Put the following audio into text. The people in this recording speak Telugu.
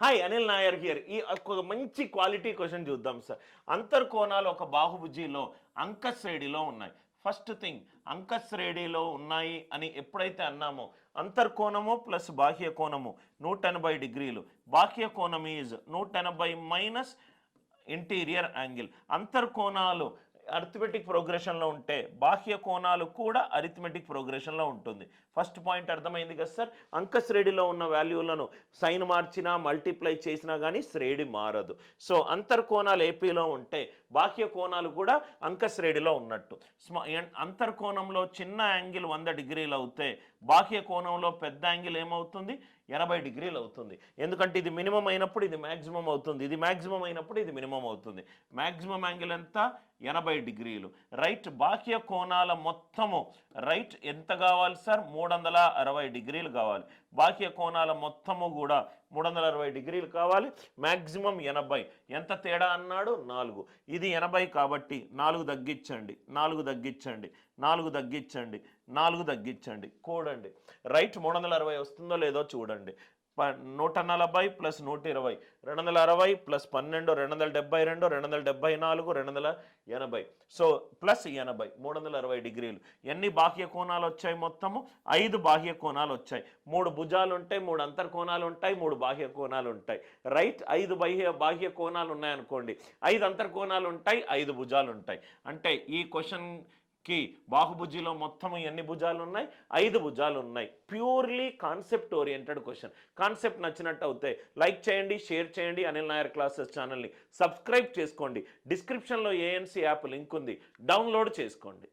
హాయ్ అనిల్ నాయర్ హియర్ ఈ ఒక మంచి క్వాలిటీ క్వశ్చన్ చూద్దాం సార్ అంతర్కోణాలు ఒక బాహుభుజిలో అంకశ్రేణిలో ఉన్నాయి. ఫస్ట్ థింగ్ అంకశ్రేణిలో ఉన్నాయి అని ఎప్పుడైతే అన్నామో అంతర్కోణము ప్లస్ బాహ్య కోణము నూట ఎనభై డిగ్రీలు. బాహ్య కోణం ఈజ్ నూట ఎనభై మైనస్ ఇంటీరియర్ యాంగిల్ అంతర్కోణాలు అరిథమెటిక్ ప్రోగ్రెషన్లో ఉంటే బాహ్య కోణాలు కూడా అరిథమెటిక్ ప్రోగ్రెషన్లో ఉంటుంది. ఫస్ట్ పాయింట్ అర్థమైంది కదా సార్ అంక శ్రేణిలో ఉన్న వాల్యూలను సైన్ మార్చినా మల్టిప్లై చేసినా కానీ శ్రేణి మారదు. సో అంతర్కోణాలు ఏపీలో ఉంటే బాహ్య కోణాలు కూడా అంక శ్రేణిలో ఉన్నట్టు అంతర్కోణంలో చిన్న యాంగిల్ వంద డిగ్రీలు అవుతే బాహ్య కోణంలో పెద్ద యాంగిల్ ఏమవుతుంది? ఎనభై డిగ్రీలు అవుతుంది. ఎందుకంటే ఇది మినిమం అయినప్పుడు ఇది మ్యాక్సిమం అవుతుంది. ఇది మ్యాక్సిమం అయినప్పుడు ఇది మినిమం అవుతుంది. మ్యాక్సిమం యాంగిల్ ఎంత? ఎనభై డిగ్రీలు. రైట్ బాహ్య కోణాల మొత్తము రైట్ ఎంత కావాలి సార్? మూడు వందల అరవై డిగ్రీలు కావాలి. బాహ్య కోణాల మొత్తము కూడా మూడు వందల అరవై డిగ్రీలు కావాలి. మ్యాక్సిమం ఎనభై. ఎంత తేడా అన్నాడు? నాలుగు. ఇది ఎనభై కాబట్టి నాలుగు తగ్గించండి. నాలుగు తగ్గించండి. నాలుగు తగ్గించండి. నాలుగు తగ్గించండి. కూడండి. రైట్ మూడు వందల అరవై వస్తుందో లేదో చూడండి. నూట నలభై ప్లస్ నూట ఇరవై రెండు వందల అరవై ప్లస్ పన్నెండు రెండు వందల డెబ్బై రెండు రెండు వందల డెబ్బై నాలుగు రెండు వందల ఎనభై. సో ప్లస్ ఎనభై మూడు వందల అరవై డిగ్రీలు. ఎన్ని బాహ్య కోణాలు వచ్చాయి మొత్తము? ఐదు బాహ్య కోణాలు వచ్చాయి. మూడు భుజాలు ఉంటాయి మూడు అంతర్కోణాలు ఉంటాయి మూడు బాహ్య కోణాలు ఉంటాయి రైట్ ఐదు బాహ్య బాహ్య కోణాలు ఉన్నాయనుకోండి ఐదు అంతర్కోణాలు ఉంటాయి ఐదు భుజాలు ఉంటాయి అంటే ఈ క్వశ్చన్ కి బాహుభుజిలో మొత్తం ఎన్ని భుజాలు ఉన్నాయి ఐదు భుజాలు ఉన్నాయి purely concept oriented question concept నచ్చినట్టు అవుతాయి లైక్ చేయండి షేర్ చేయండి అనిల్ నాయర్ క్లాసెస్ ఛానల్ని. సబ్స్క్రైబ్ చేసుకోండి. డిస్క్రిప్షన్లో ఏఎన్సీ యాప్ లింక్ ఉంది. డౌన్లోడ్ చేసుకోండి.